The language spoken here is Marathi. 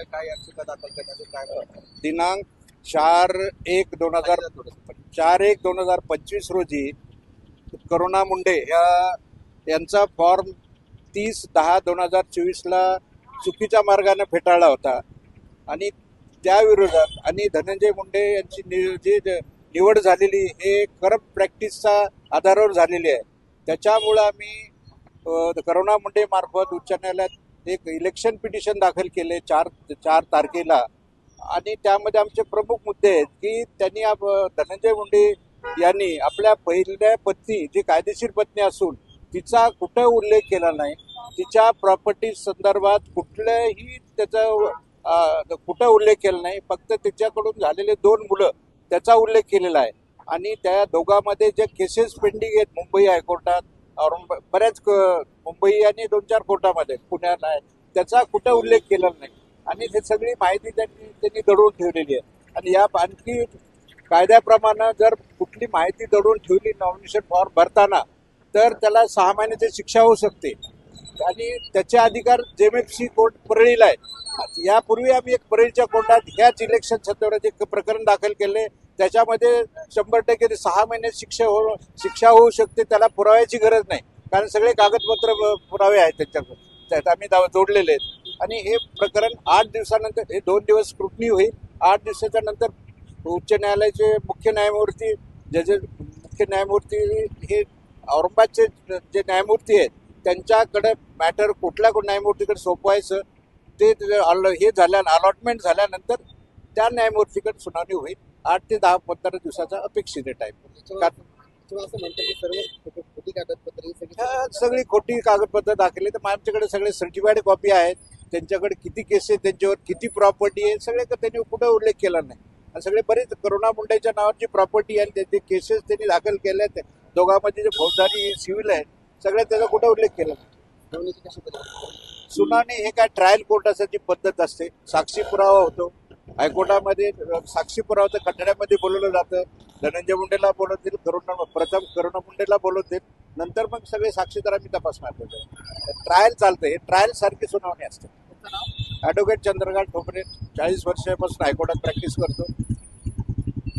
आहे काय याचिका दाखल करण्याचं काय दिनांक चार एक दोन हजार चार एक दोन हजार पंचवीस रोजी करुणा मुंडे या यांचा फॉर्म तीस दहा दोन हजार चोवीसला चुकीच्या मार्गाने फेटाळला होता. आणि त्या विरोधात आणि धनंजय मुंडे यांची नि- जी निवड झालेली हे करप्ट प्रॅक्टिसच्या आधारावर झालेली आहे. त्याच्यामुळं आम्ही करुणा मुंडे मार्फत उच्च न्यायालयात एक इलेक्शन पिटिशन दाखल केले चार चार तारखेला. आणि त्यामध्ये आमचे प्रमुख मुद्दे आहेत की त्यांनी आप- धनंजय मुंडे यांनी आपल्या पहिल्या पत्नी जी कायदेशीर पत्नी असून तिचा कुठं उल्लेख केला नाही. तिच्या प्रॉपर्टी संदर्भात कुठल्याही त्याचा कुठं उल्लेख केला नाही. फक्त तिच्याकडून झालेले दोन मुलं त्याचा उल्लेख केलेला आहे. आणि त्या दोघांमध्ये जे केसेस पेंडिंग आहेत मुंबई हायकोर्टात औरंगाबाद बऱ्याच क- मुंबई आणि दोन चार कोर्टामध्ये पुण्याला आहे. त्याचा कुठं उल्लेख केलेला नाही. आणि हे सगळी माहिती त्यांनी त्यांनी दडवून ठेवलेली आहे. आणि या आणखी कायद्याप्रमाणे जर कुठली माहिती दडवून ठेवली नॉमिनेशन फॉर्म भरताना तर त्याला सहा महिन्याची शिक्षा होऊ शकते. आणि त्याचे अधिकार जेमएफसी कोर्ट परळीला आहे. यापूर्वी आम्ही एक परळीच्या कोर्टात ह्याच इलेक्शन संदर्भात एक प्रकरण दाखल केले. त्याच्यामध्ये शंभर टक्के ते सहा महिन्यात शिक्षा हो शिक्षा होऊ शकते त्याला पुराव्याची गरज नाही. कारण सगळे कागदपत्र पुरावे आहेत त्याच्याकडे त्यात आम्ही दाव- जोडलेले आहेत. आणि हे प्रकरण आठ दिवसानंतर हे दोन दिवस स्क्रुटनी होईल. आठ दिवसाच्या नंतर उच्च न्यायालयाचे मुख्य न्यायमूर्ती जजेस मुख्य न्यायमूर्ती हे औरंगाबादचे जे न्यायमूर्ती आहेत त्यांच्याकडे मॅटर कुठल्या न्यायमूर्तीकडे सोपवायचं ते ते अल- हे झाल्या अलॉटमेंट झाल्यानंतर त्या न्यायमूर्तीकडे सुनावणी होईल. आठ ते दहा पंधरा दिवसाचा अपेक्षित आहे टाईम सगळी खोटी कागदपत्र दाखवली तर आमच्याकडे सगळे सर्टिफाईड कॉपी आहेत. त्यांच्याकडे किती केस आहेत त्यांच्यावर किती प्रॉपर्टी आहे सगळे त्यांनी कुठं उल्लेख केला नाही? आणि सगळे बरेच करुणा मुंडेच्या नावाची प्रॉपर्टी आणि त्याचे केसेस त्यांनी दाखल केले आहेत. दोघांमध्ये जे फौजदारी सिव्हिल आहेत सगळ्या त्याचा कुठं उल्लेख केला सुनावणी हे काय ट्रायल कोर्टाची पद्धत असते. साक्षी पुरावा होतो. हायकोर्टामध्ये साक्षी पुरावा कठड्यामध्ये बोलवलं जातं. धनंजय मुंडेला बोलवतील करुणा प्रथम करुणा मुंडेला बोलवतील नंतर मग सगळे साक्षीदार आम्ही तपासणार त्याच्यावर ट्रायल चालतं. हे ट्रायल सारखी सुनावणी असते. तुमचं नाव ॲडव्होकेट चंद्रकांत ठोपरे चाळीस वर्षापासून हायकोर्टात प्रॅक्टिस करतो.